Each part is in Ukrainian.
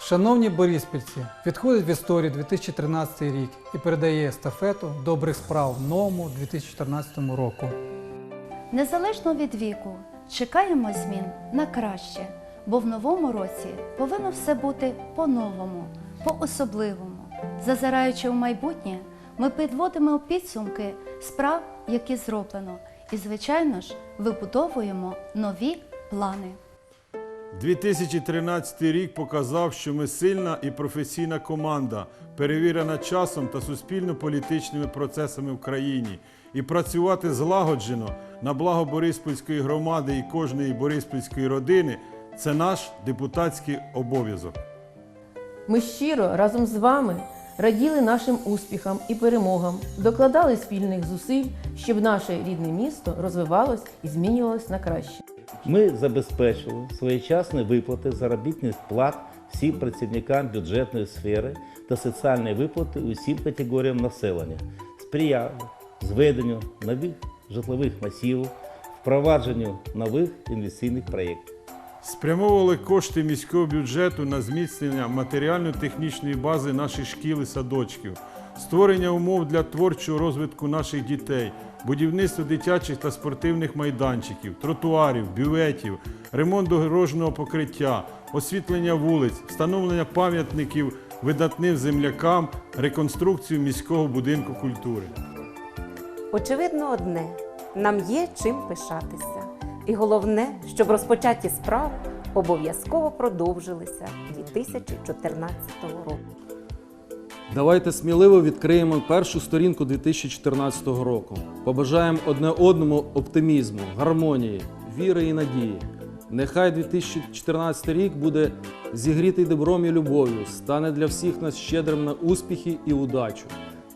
Шановні боріспільці, відходить в історію 2013 рік і передає естафету добрих справ новому 2014 року. Незалежно від віку, чекаємо змін на краще, бо в новому році повинно все бути по-новому, по-особливому. Зазираючи в майбутнє, ми підводимо підсумки справ, які зроблено, і, звичайно ж, вибудовуємо нові плани. 2013 рік показав, що ми сильна і професійна команда, перевірена часом та суспільно-політичними процесами в країні. І працювати злагоджено на благо Бориспільської громади і кожної бориспільської родини це наш депутатський обов'язок. Ми щиро разом з вами раділи нашим успіхам і перемогам, докладали спільних зусиль, щоб наше рідне місто розвивалось і змінювалось на краще. Ми забезпечили своєчасні виплати заробітних плат всім працівникам бюджетної сфери та соціальні виплати усім категоріям населення, сприяли зведенню нових житлових масів, впровадженню нових інвестиційних проєктів. Спрямовували кошти міського бюджету на зміцнення матеріально-технічної бази наших шкіл і садочків, створення умов для творчого розвитку наших дітей, будівництво дитячих та спортивних майданчиків, тротуарів, бюветів, ремонт дорожнього покриття, освітлення вулиць, встановлення пам'ятників видатним землякам, реконструкцію міського будинку культури. Очевидно одне нам є чим пишатися. І головне, щоб розпочаті справи обов'язково продовжилися 2014 року. Давайте сміливо відкриємо першу сторінку 2014 року. Побажаємо одне одному оптимізму, гармонії, віри і надії. Нехай 2014 рік буде зігрітий добром і любов'ю, стане для всіх нас щедрим на успіхи і удачу.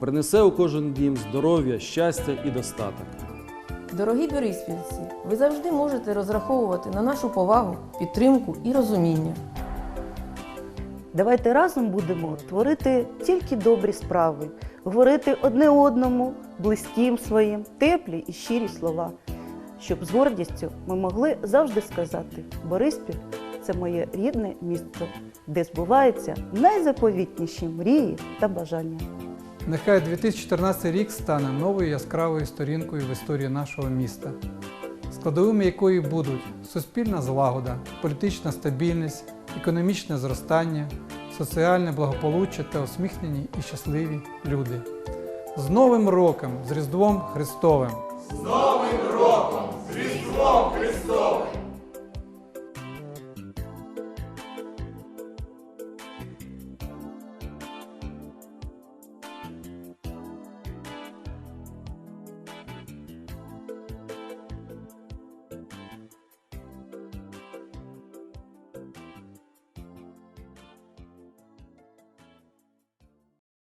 Принесе у кожен дім здоров'я, щастя і достаток. Дорогі бориспільці, ви завжди можете розраховувати на нашу повагу, підтримку і розуміння. Давайте разом будемо творити тільки добрі справи, говорити одне одному, близьким своїм, теплі і щирі слова, щоб з гордістю ми могли завжди сказати: Бориспіль це моє рідне місто, де збуваються найзаповітніші мрії та бажання. Нехай 2014 рік стане новою яскравою сторінкою в історії нашого міста, складовими якої будуть суспільна злагода, політична стабільність, економічне зростання, соціальне благополуччя та усміхнені і щасливі люди. З Новим роком, з Різдвом Христовим! З Новим роком! З Різдвом Христовим!